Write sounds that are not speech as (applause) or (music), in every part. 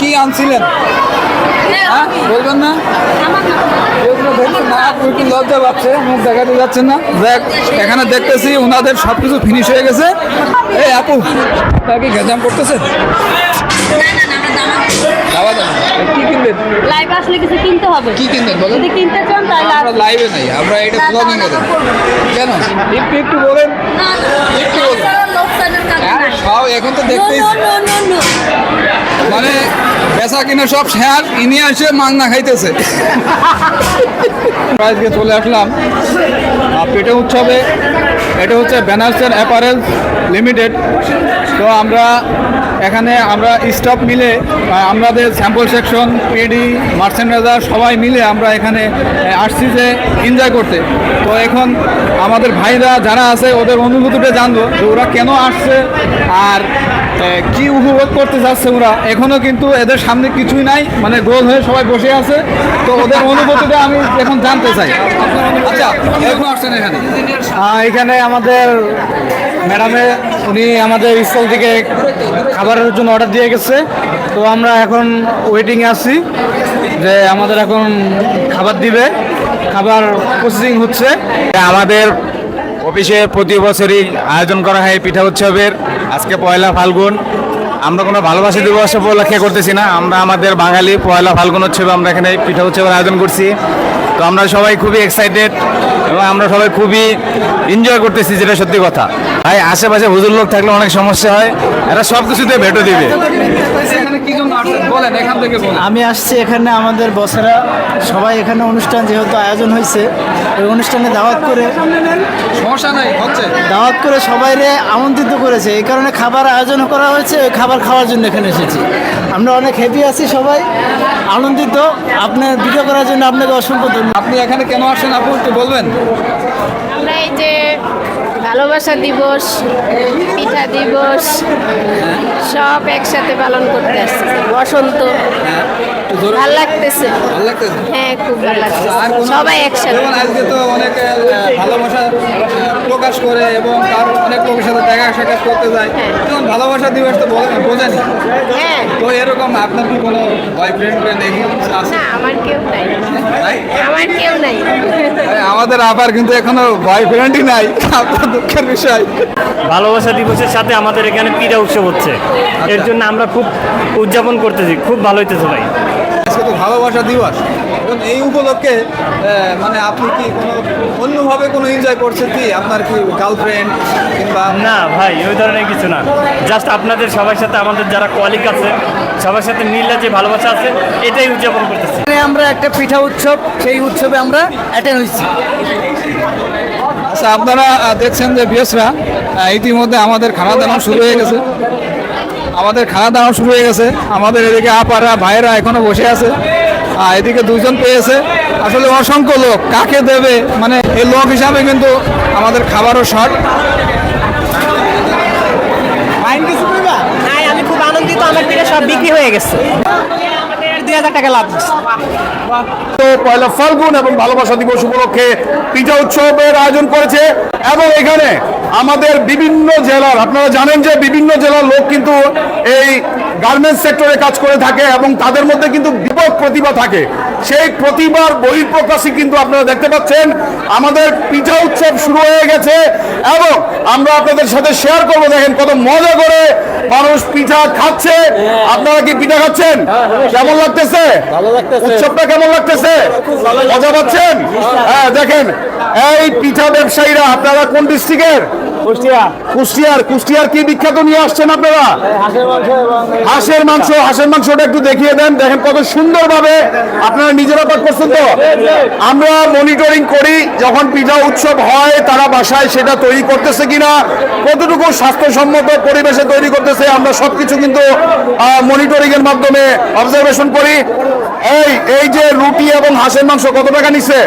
কি আনছিলেন? হ্যাঁ বলবেন না? লজ্জা পাচ্ছে? মুখ দেখাতে যাচ্ছেন না? দেখ এখানে দেখতেছি ওনাদের সব কিছু ফিনিশ হয়ে গেছে। এই আপু কি গেজাম করতেছেন? দাওয়া কি কিনবেন? লাইভ আসলে কিছু কিনতে হবে। কি কিনবেন বলেন। যদি কিনতে চান তাহলে আমরা লাইভে নাই আমরা এটা ব্লগিং এ কেন? একটু একটু বলেন। একটু বলেন। এখন তো দেখতেই মানে বেচা কিনে সব শেয়ার ইনি আসে মাংনা খাইতেছে। আজকে চলে আসলাম পেটে উৎসবে। এটা হচ্ছে ব্যানার্সের অ্যাপারেল লিমিটেড তো আমরা এখানে আমরা স্টাফ মিলে আমাদের স্যাম্পল সেকশন পিডি মার্চেন্ডাইজার সবাই মিলে আমরা এখানে আসছি যে এনজয় করতে। তো এখন আমাদের ভাইরা যারা আছে, ওদের অনুভূতিটা জানব যে ওরা কেন আসছে আর কি উপভোগ করতে যাচ্ছে ওরা? এখনও কিন্তু এদের সামনে কিছুই নাই। মানে গোল হয়ে সবাই বসে আছে। তো ওদের অনুভূতিটা আমি এখন জানতে চাই। আচ্ছা এখানে আমাদের ম্যাডামে উনি আমাদের স্কুল থেকে খাবারের জন্য অর্ডার দিয়ে গেছে। তো আমরা এখন ওয়েটিংয়ে আছি যে আমাদের এখন খাবার দিবে। খাবার প্রসেসিং হচ্ছে। আমাদের অফিসে প্রতি বছরই আয়োজন করা হয় পিঠা উৎসবের। আজকে পয়লা ফাল্গুন। আমরা কোনো ভালোবাসা দিবস উপলক্ষে করতেছি না। আমরা আমাদের বাঙালি পয়লা ফাল্গুন উৎসবে আমরা এখানে পিঠা উৎসবের আয়োজন করছি। তো আমরা সবাই খুবই এক্সাইটেড এবং আমরা সবাই খুবই এনজয় করতেছি, যেটা সত্যি কথা। ভাই, আশেপাশে হুজুর লোক থাকলে অনেক সমস্যা হয়। এরা সব কিছুতে ভেটো দিবে। এখানে কি জন্য আসছেন? বলেন এখান থেকে বলেন। আমি আসছি এখানে আমাদের বসেরা সবাই এখানে অনুষ্ঠান যেহেতু আয়োজন হয়েছে ওই অনুষ্ঠানে দাওয়াত করে সমস্যা নাই হচ্ছে। দাওয়াত করে সবাইরে আমন্ত্রিত করেছে। এই কারণে খাবার আয়োজন করা হয়েছে ওই খাবার খাওয়ার জন্য এখানে এসেছি। আমরা অনেক হ্যাপি আছি সবাই আনন্দিত। আপনার ভিডিও করার জন্য আপনাকে অসংখ্য ধন্যবাদ। আপনি এখানে কেন আসছেন আপু একটু বলবেন? আমরা এই যে ভালোবাসা দিবস পিঠা দিবস সব একসাথে পালন করতে আসছি। বসন্ত ভালো লাগতেছে। ভালো লাগতেছে হ্যাঁ খুব ভালো কোনো- সবাই একসাথে। আজকে তো অনেকে ভালোবাসা প্রকাশ করে এবং তার অনেক লোকের সাথে দেখা সাক্ষাৎ করতে যায়। যেমন ভালোবাসা দিবস তো বোঝেনি হ্যাঁ। তো এরকম আপনার কি কোনো বয়ফ্রেন্ড না আমার কেউ নাই? আমার কেউ নাই। আমাদের আবার কিন্তু এখনও বয়ফ্রেন্ডই নাই। আপনার দুঃখের বিষয়। ভালোবাসা দিবসের সাথে আমাদের এখানে পিঠা উৎসব হচ্ছে। এর জন্য আমরা খুব উদযাপন করতেছি খুব ভালো হইতেছে ভাই। আজকে তো ভালোবাসা দিবস। এবং এই উপলক্ষে মানে আপনি কি কোনো অন্যভাবে কোনো এনজয় করছেন কি? আপনার কি গার্লফ্রেন্ড কিংবা না ভাই ওই ধরনের কিছু না। জাস্ট আপনাদের সবার সাথে আমাদের যারা কলিগ আছে সবার সাথে মিললে যে ভালোবাসা আছে এটাই উদযাপন করতেছি। আমরা একটা পিঠা উৎসব সেই উৎসবে আমরা অ্যাটেন্ড হয়েছি। আচ্ছা আপনারা দেখছেন যে বিএসরা ইতিমধ্যে আমাদের খানা দানা শুরু হয়ে গেছে। আমাদের খানা দানা শুরু হয়ে গেছে। আমাদের এদিকে আপারা, ভাইয়েরা এখনও বসে আছে। আর এদিকে দুজন পেয়েছে। আসলে অসংখ্য লোক। কাকে দেবে? মানে এই লোক হিসাবে কিন্তু আমাদের খাবারও শর্ট। আমি খুব আনন্দিত। আমার পিঠা সব বিক্রি হয়ে গেছে। তো পয়লা ফাল্গুন এবং ভালোবাসা দিবস উপলক্ষে পিঠা উৎসবের আয়োজন করেছে এবং এখানে আমাদের বিভিন্ন জেলার, আপনারা জানেন যে বিভিন্ন জেলার লোক কিন্তু এই গার্মেন্টস সেক্টরে কাজ করে থাকে এবং তাদের মধ্যে কিন্তু বিপদ প্রতিভা থাকে। সেই প্রতিভার বহিঃপ্রকাশই কিন্তু আপনারা দেখতে পাচ্ছেন। আমাদের পিঠা উৎসব শুরু হয়ে গেছে এবং আমরা আপনাদের সাথে শেয়ার করব। দেখেন কত মজা করে মানুষ পিঠা খাচ্ছে। আপনারা কি পিঠা খাচ্ছেন? কেমন লাগতেছে? লাগতেছে। উৎসবটা কেমন লাগতেছে? মজা পাচ্ছেন? হ্যাঁ দেখেন এই পিঠা ব্যবসায়ীরা আপনারা কোন ডিস্ট্রিক্টের কুষ্টিয়া। কুষ্টিয়ার কুষ্টিয়ার কি বিখ্যাত নিয়ে আসছেন আপনারা? হাঁসের মাংস, হাঁসের মাংসটা একটু দেখিয়ে দেন। দেখেন কত আপনারা নিজেরা পাক করছেন তো? আমরা মনিটরিং করি, যখন পিঠা উৎসব হয়, তারা বাসায় সেটা তৈরি করতেছে কিনা, কতটুকু স্বাস্থ্যসম্মত পরিবেশে তৈরি করতেছে, আমরা সবকিছু কিন্তু মনিটরিং এর মাধ্যমে অবজারভেশন করি। এই এই যে রুটি এবং হাঁসের মাংস কত টাকা নিচ্ছে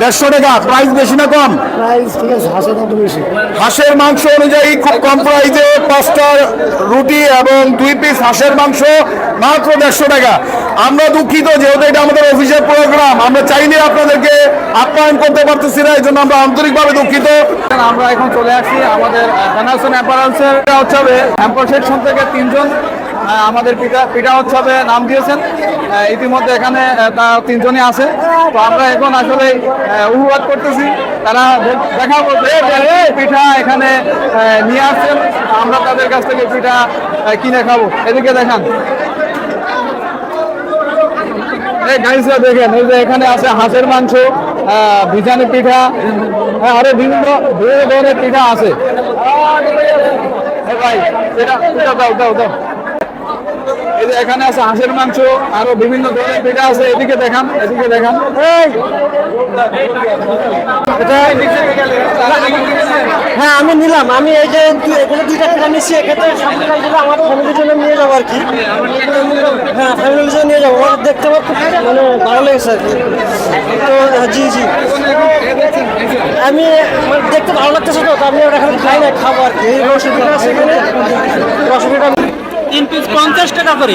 দেড়শো টাকা। প্রাইস বেশি না কম? প্রাইস ঠিক আছে হাঁসের বেশি। হাঁসের মাংস অনুযায়ী খুব কম প্রাইসে পাঁচটা রুটি এবং দুই পিস হাঁসের মাংস মাত্র দেড়শো টাকা। আমরা দুঃখিত যেহেতু এটা আমাদের অফিসের প্রোগ্রাম আমরা চাইলে আপনাদেরকে আপ্যায়ন করতে পারতেছি না এই জন্য আমরা আন্তরিকভাবে দুঃখিত। আমরা এখন চলে আসি আমাদের হ্যাম্পর থেকে তিনজন আমাদের পিতা পিঠা উৎসবে নাম দিয়েছেন। ইতিমধ্যে এখানে আহ, তা তিনজনই আছে। তো আমরা এখন আসলে অনুবাদ করতেছি। তারা দেখা বলতে পিঠা এখানে নিয়ে আসছেন। আমরা তাদের কাছ থেকে পিঠা কিনে খাব। এদিকে দেখান। এই গাইসরা দেখেন এই যে এখানে আছে হাঁসের মাংস বিজানি পিঠা। হ্যাঁ, আরও বিভিন্ন বিভিন্ন ধরনের পিঠা আছে। ভাই এটা দাও দাও দাও। এখানে আছে হাঁসের মাংস, আরও বিভিন্ন ধরনের পিঠা আছে, এদিকে দেখান এদিকে দেখান। হ্যাঁ আমি নিলাম। আমি এই যে এগুলো দুইটা কিনে নিচ্ছি এক্ষেত্রে আমার ফ্যামিলির জন্য নিয়ে যাব আর কি। হ্যাঁ ফ্যামিলির জন্য নিয়ে যাব। দেখতে খুব মানে ভালো লেগেছে আর কি। তো, জি জি। আমি দেখতে ভালো লাগতেছে তো আমি ওটা এখন খাই না, খাব আর কি। আছে এখানে। রসুনটা তিন পিস পঞ্চাশ টাকা করে।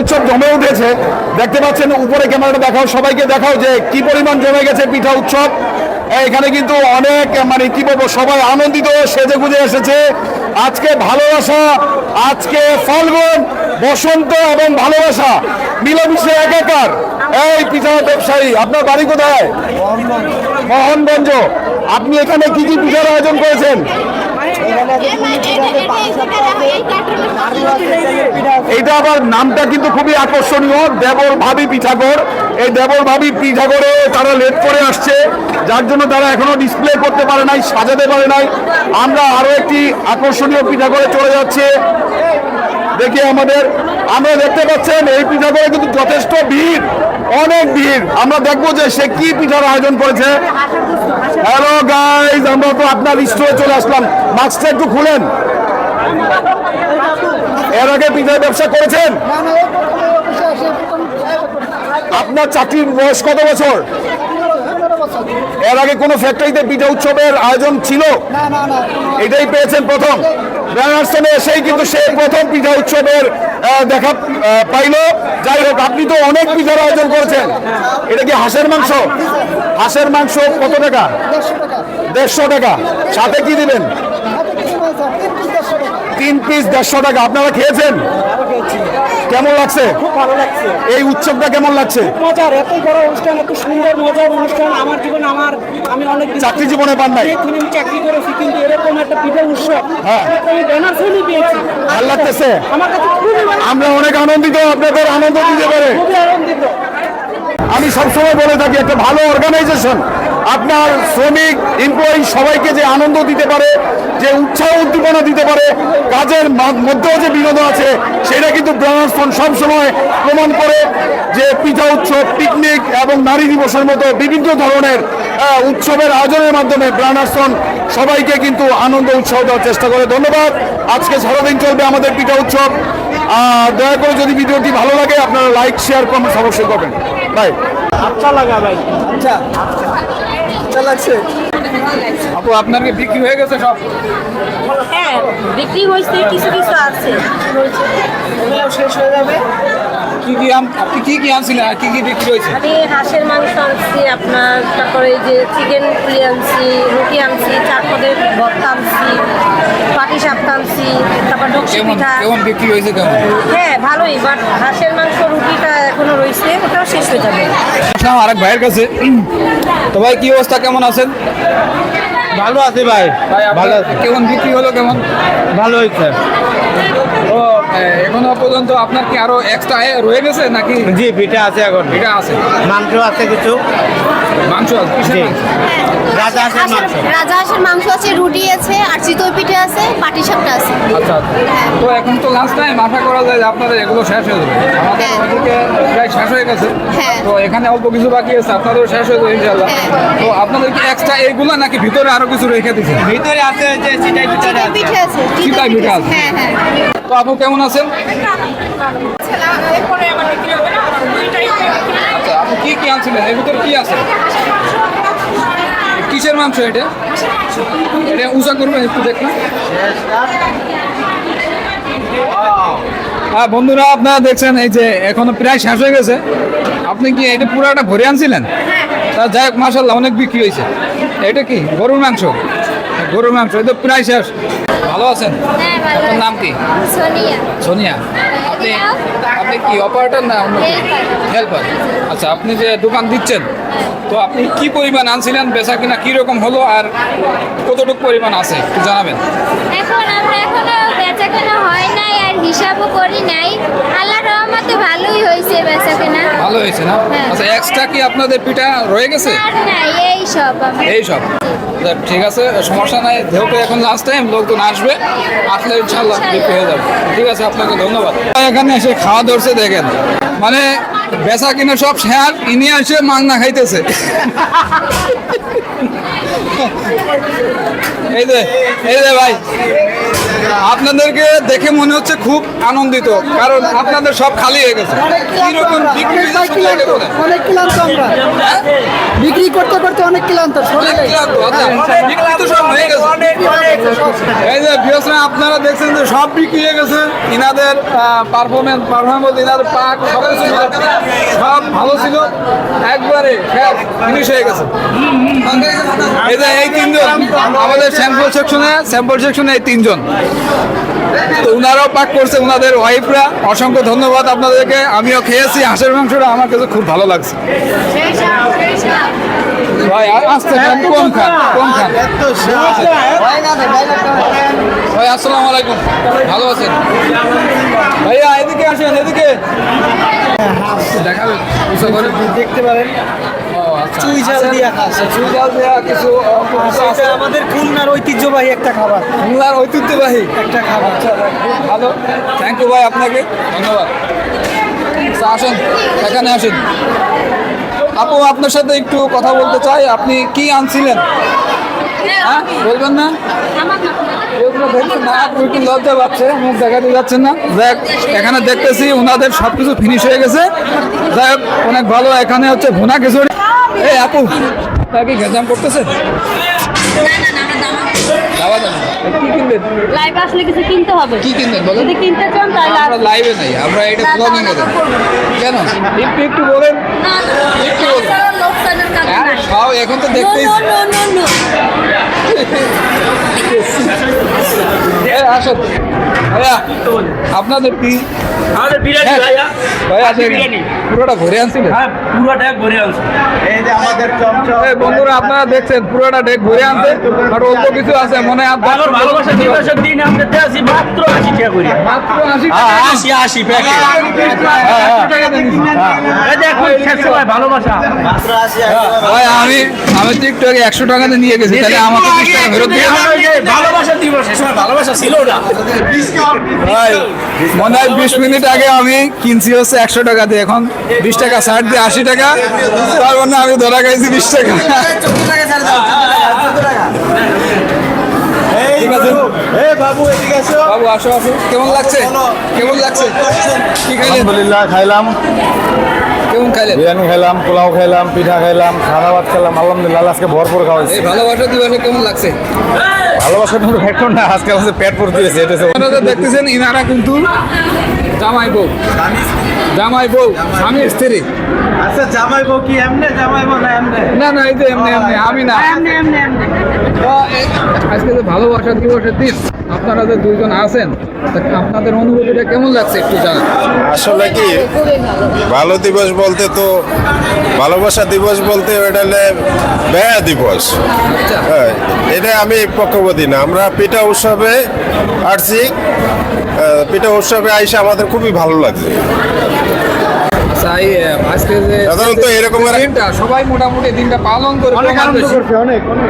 উৎসব জমে উঠেছে। দেখতে পাচ্ছেন উপরে ক্যামেরাটা দেখাও সবাইকে দেখাও যে কি পরিমাণ জমে গেছে পিঠা উৎসব। এখানে কিন্তু অনেক মানে কি বলব সবাই আনন্দিত সেজে গুজে এসেছে। আজকে ভালোবাসা আজকে ফাল্গুন বসন্ত এবং ভালোবাসা। মিলেমিশে একাকার। এই পিঠা ব্যবসায়ী আপনার বাড়ি কোথায়? মোহনগঞ্জ, আপনি এখানে কি কি পিঠার আয়োজন করেছেন? এইটা আবার নামটা কিন্তু খুবই আকর্ষণীয় দেবর ভাবি পিঠাগড় এই দেবর ভাবি পিঠাগড়ে তারা লেট করে আসছে, যার জন্য তারা এখনও ডিসপ্লে করতে পারে নাই, সাজাতে পারে নাই। আমরা আরও একটি আকর্ষণীয় পিঠাগড়ে চলে যাচ্ছে। দেখি আমাদের, আমরা দেখতে পাচ্ছেন, এই পিঠাগড়ে কিন্তু যথেষ্ট ভিড়। অনেক ভিড়। আমরা দেখব যে সে কি পিঠার আয়োজন করেছে। হ্যালো গাইজ আমরা তো আপনার স্টোরে চলে আসলাম। মাস্কটা একটু খুলেন। এর আগে পিঠার ব্যবসা করেছেন? আপনার চাকরির বয়স কত বছর? এর আগে কোনো ফ্যাক্টরিতে পিঠা উৎসবের আয়োজন ছিল? এটাই পেয়েছেন প্রথম। ব্যানার্সনে এসেই কিন্তু সে প্রথম পিঠা উৎসবের দেখা পাইল। যাই হোক, আপনি তো অনেক পিঠার আয়োজন করেছেন। এটা কি হাঁসের মাংস? হাঁসের মাংস কত টাকা? দেড়শো টাকা। সাথে কি দিবেন? তিন পিস দেড়শো টাকা। আপনারা খেয়েছেন? কেমন লাগছে? খুব ভালো লাগছে। এই উৎসবটা কেমন লাগছে? মজার এত বড় অনুষ্ঠান এত সুন্দর মজার অনুষ্ঠান। আমার জীবনে আমার আমি অনেক চাকরি জীবনে পান নাই? আমি চাকরি করেছি কিন্তু এরকম একটা পিঠা উৎসব হ্যাঁ। আমি ব্যানার শুনি পেয়েছি। ভালো লাগতেছে? আমার কাছে খুবই আমরা অনেক আনন্দিত আপনাদের আনন্দ দিতে পারে। খুবই আনন্দিত। আমি সবসময় বলে থাকি একটা ভালো অর্গানাইজেশন আপনার শ্রমিক এমপ্লয়ি সবাইকে যে আনন্দ দিতে পারে, যে উৎসাহ উদ্দীপনা দিতে পারে, কাজের মধ্যেও যে বিনোদন আছে, সেটা কিন্তু ব্রাহ্মণ সবসময় প্রমাণ করে যে পিঠা উৎসব পিকনিক এবং নারী দিবসের মতো বিভিন্ন ধরনের উৎসবের আয়োজনের মাধ্যমে ব্রাহ্মণ সবাইকে কিন্তু আনন্দ, উৎসাহ দেওয়ার চেষ্টা করে। ধন্যবাদ। আজকে সারাদিন চলবে আমাদের পিঠা উৎসব। দয়া করে যদি ভিডিওটি ভালো লাগে আপনারা লাইক শেয়ার কমেন্টস অবশ্যই করবেন। বাই আচ্ছা লাগা ভাই। আচ্ছা। লাগছে। আপু আপনার কি বিক্রি হয়ে গেছে সব? হ্যাঁ বিক্রি হয়েছে কিছু কিছু আছে। এগুলো শেষ হয়ে যাবে। কি কি আম- আপনি কি কি আনছিলেন আর কি কি বিক্রি হয়েছে? আমি হাঁসের মাংস আনছি আপনার তারপরে এই যে চিকেন পুলি আনছি রুটি আনছি চারপদের ভর্তা আনছি। পাটি আনছি তারপর ডকশি কেমন পিঠা। কেমন বিক্রি হয়েছে কেমন? হ্যাঁ ভালোই বাট হাঁসের মাংস রুটিটা এখনও রয়েছে ওটাও শেষ হয়ে যাবে। আসলাম আরেক ভাইয়ের কাছে। তো ভাই কি অবস্থা? কেমন আছেন? ভালো আছে ভাই ভাই ভালো আপনার কেমন বিক্রি হলো কেমন? ভালো হয়েছে। তো এখনও পর্যন্ত আপনার কি আরও এক্সট্রা রয়ে গেছে নাকি? জি পিঠা আছে এখন। এটা আছে। মাংস আছে কিছু। মাংস আছে রাজা হাঁসের মাংস? রাজা হাঁসের মাংস। আছে রুটি আছে আর চিতই পিঠে আছে পাটি সাপটা আছে। আচ্ছা আচ্ছা। তো এখন তো লাস্ট টাইম আশা করা যায় যে আপনাদের এগুলো শেষ হয়ে যাবে। আমাদের হ্যাঁ। প্রায় শেষ হয়ে গেছে। হ্যাঁ। তো এখানে অল্প কিছু বাকি আছে আপনাদেরও শেষ হয়ে যাবে ইনশাল্লাহ হ্যাঁ। তো আপনাদের কি এক্সট্রা এইগুলো নাকি ভিতরে আরও কিছু রেখে দিচ্ছেন ভিতরে আছে যে চিটাই পিঠা চিতই পিঠে আছে চিতই পিঠে পিঠে আছে। হ্যাঁ হ্যাঁ। তো আপু কেমন আছেন? আচ্ছা আপনি কি কি আনছিলেন? এর ভিতরে কি আছে? কিসের মাংস এটা? এটা উঁচা করবেন, একটু দেখুন। হ্যাঁ বন্ধুরা, আপনারা দেখছেন, এই যে এখনও প্রায় শেষ হয়ে গেছে। আপনি কি এটা পুরোটা ভরে আনছিলেন? তা যাই হোক মাসাল্লাহ অনেক বিক্রি হয়েছে। এটা কি? গরুর মাংস? গরুর মাংস এই তো প্রায় শেষ। ভালো আছেন? হ্যাঁ আপনার নাম কি? সোনিয়া। সোনিয়া। আপনি আপনি কি অপারেটর না অন্য হেল্পার আচ্ছা আপনি যে দোকান দিচ্ছেন তো আপনি কি পরিমাণ আনছিলেন বেচা কিনা কীরকম হলো আর কতটুকু পরিমাণ আছে একটু জানাবেন? এখন আমরা এখনও বেচা কেনা হয় নাই আর হিসাবও করি নাই। আল্লাহ ভালো হয়েছে না? হ্যাঁ। আচ্ছা এক্সট্রা কি আপনাদের পিঠা রয়ে গেছে? এই সব এই সব। ঠিক আছে সমস্যা নাই। যেহেতু এখন লাস্ট টাইম লোকজন আসবে আসলে ইনশাল্লাহ হয়ে যাবে ঠিক আছে আপনাকে ধন্যবাদ। এখানে এসে খাওয়া ধরছে দেখেন। মানে বেচা কিনে সব শেয়ার ইনি আসে মাংনা খাইতেছে। এই যে এই যে ভাই। আপনাদেরকে দেখে মনে হচ্ছে খুব আনন্দিত কারণ আপনাদের সব খালি হয়ে গেছে। কীরকম বিক্রি হ্যাঁ? বিক্রি করতে করতে অনেক ক্লান্ত আচ্ছা, হয়ে। এই যে ভিউয়ার্সরা আপনারা দেখছেন যে সব বিক্রি হয়ে গেছে। ইনাদের পারফরমেন্স পারফরমেন্স ইনাদের পাক সব সব ভালো ছিল। একবারে ফিনিশ হয়ে গেছে। এই যে এই তিনজন। আমাদের স্যাম্পল সেকশনে স্যাম্পল সেকশনে এই তিনজন। তো উনারাও পাক করছে উনাদের ওয়াইফরা অসংখ্য ধন্যবাদ আপনাদেরকে। আমিও খেয়েছি হাঁসের মাংসটা আমার কাছে খুব ভালো লাগছে। ভাই আ- আসতে খান কম খান কম খান। ভাই আসসালামু আলাইকুম। ভালো আছেন? ভাইয়া এদিকে আসেন এদিকে। দেখাবেন দেখতে পারেন। চুই ঝাল আছেন? দিয়া খাস। চুই ঝাল দিয়া কিছু আমাদের খুলনার ঐতিহ্যবাহী একটা খাবার। খুলনার ঐতিহ্যবাহী? একটা খাবার। ভালো। থ্যাংক ইউ ভাই আপনাকে। ধন্যবাদ। আসেন। এখানে আসেন। আপু আপনার সাথে একটু কথা বলতে চাই। আপনি কি আনছিলেন? হ্যাঁ? বলবেন না? লজ্জা পাচ্ছে মুখ দেখাতে যাচ্ছেন না। দেখ এখানে দেখতেছি ওনাদের সব কিছু ফিনিশ হয়ে গেছে। যাই অনেক ভালো এখানে হচ্ছে ভুনা খিচুড়ি। এই আপু তা কি ঘেজাম করতেছে দাওয়া দেন। কি কিনবেন? লাইভ আসলে কিছু কিনতে হবে। কি কিনবেন বলেন। যদি কিনতে চান তাহলে আমরা লাইভে নাই আমরা এটা ব্লগিং এ কেন? একটু একটু বলেন। একটু বলেন। আর সব এখন তো দেখতেই ভাইয়া আপনাদের কি? আমাদের বিরিয়ানি হ্যাঁ। ভাইয়া। ভাইয়া বিরিয়ানি। পুরোটা আনছিলেন? হ্যাঁ পুরোটা এই বন্ধুরা আপনারা দেখছেন পুরোটা ডেক ভরে আনছে আর অল্প কিছু আছে মনে হয় আমার ভালোবাসা দিন আমরা দেওয়াছি মাত্র টাকা করে। হ্যাঁ, প্যাকেট এই দেখুন আমি আমি টিকটকে একশো টাকাতে নিয়ে গেছি তাহলে আমাকে বিশ টাকা ফেরত দিয়ে ভালোবাসা দিবস ভালোবাসা ছিল না। মনে হয় বিশ মিনিট আগে আমি কিনছি হচ্ছে একশো টাকা দিয়ে এখন বিশ টাকা ছাড় দিয়ে আশি টাকা তার মানে আমি ধরা খাইছি বিশ টাকা। বাবু আসো আসো। কেমন লাগছে? কেমন লাগছে? আলহামদুলিল্লাহ খাইলাম। বিরিয়ানি খেলাম পোলাও খেলাম পিঠা খেলাম সাদা ভাত খেলাম আলহামদুলিল্লাহ আজকে ভরপুর খাওয়াইছি। এই ভালোবাসা দিবসে কেমন লাগছে? ভালোবাসা কিন্তু হেডফোন না আজকে আমাদের পেট পড়তে দিয়েছে এটা দেখতেছেন ইনারা কিন্তু জামাই বউ। জামাই বউ স্বামী স্ত্রী। আচ্ছা জামাই বউ কি এমনি জামাই বউ না এমনি? না না এই যে এমনি এমনি আমি না। তো আজকে যে ভালোবাসা দিবসের দিন আপনারা যে দুইজন আছেন আপনাদের অনুভূতিটা কেমন লাগছে একটু জানান। আসলে কি ভালো দিবস বলতে তো ভালোবাসা দিবস বলতে এটা হলে ব্যয়া দিবস। আচ্ছা। হ্যাঁ এটা আমি পক্ষপাতি না। আমরা পিঠা উৎসবে আসছি পিঠা উৎসবে আইসা আমাদের খুবই ভালো লাগছে। আহ, আজকে যে সাধারণত এরকম দিনটা সবাই মোটামুটি দিনটা পালন করে প্রমাণ পেয়েছে।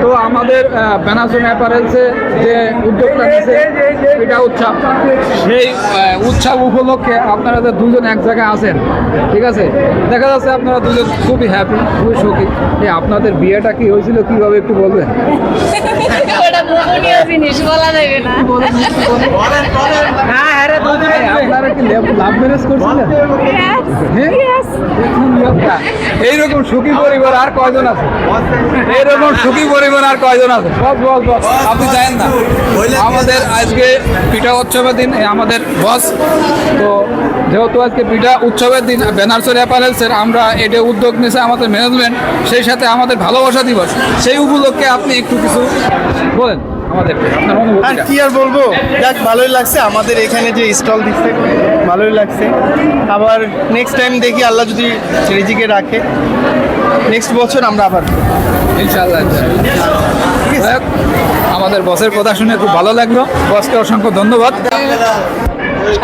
তো আমাদের ব্যানাসন অ্যাপারেলসে যে উদ্যোগটা নিয়েছে এটা উৎসব। সেই উৎসব উপলক্ষে আপনারা যে দুজন এক জায়গায় আছেন ঠিক আছে? দেখা যাচ্ছে আপনারা দুজন খুবই হ্যাপি খুবই সুখী। আপনাদের বিয়েটা কি হয়েছিল কীভাবে একটু বলবেন? (laughs) ওটা গোপনীয় জিনিস বলা যাবে না। এই আপনারা কি লাভ ম্যারেজ করছিলেন? হ্যাঁ? দেখুন লোকটা। এইরকম সুখী পরিবার আর কয়জন আছে? এইরকম সুখী পরিবার আর কয়জন আছে? বস বস বস আপনি জানেন না। আমাদের আজকে পিঠা উৎসবের দিন আমাদের বস। তো যেহেতু আজকে পিঠা উৎসবের দিন ব্যানার্সের অ্যাপারেলসের আমরা এটা উদ্যোগ নিয়েছে আমাদের ম্যানেজমেন্ট সেই সাথে আমাদের ভালোবাসা দিবস। সেই উপলক্ষে আপনি একটু কিছু বলেন আপনার আর কি আর বলব? যাক ভালোই লাগছে। আমাদের এখানে যে স্টল দিচ্ছে ভালোই লাগছে। আবার নেক্সট টাইম দেখি আল্লাহ যদি রিজিকে রাখে। নেক্সট বছর আমরা আবার ইনশাআল্লাহ আমাদের বসের কথা শুনে খুব ভালো লাগল। বসকে অসংখ্য ধন্যবাদ।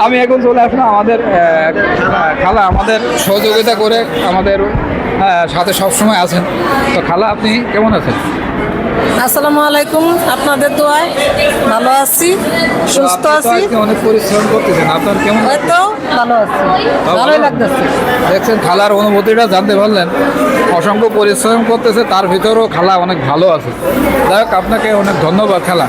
আমি এখন চলে আসলাম আমাদের খালা আমাদের সহযোগিতা করে আমাদের সাথে সবসময় আছেন। তো খালা আপনি কেমন আছেন? আসসালামু আলাইকুম আপনাদের দোয়ায় ভালো আছি সুস্থ আছি। অনেক পরিশ্রম করতেছেন আপনার কেমন হয়তো ভালো আছি। ভালোই লাগতেছে। দেখছেন খালার অনুভূতিটা জানতে পারলেন। অসংখ্য পরিশ্রম করতেছে তার ভিতরেও খালা অনেক ভালো আছে। যাই হোক আপনাকে অনেক ধন্যবাদ খালা।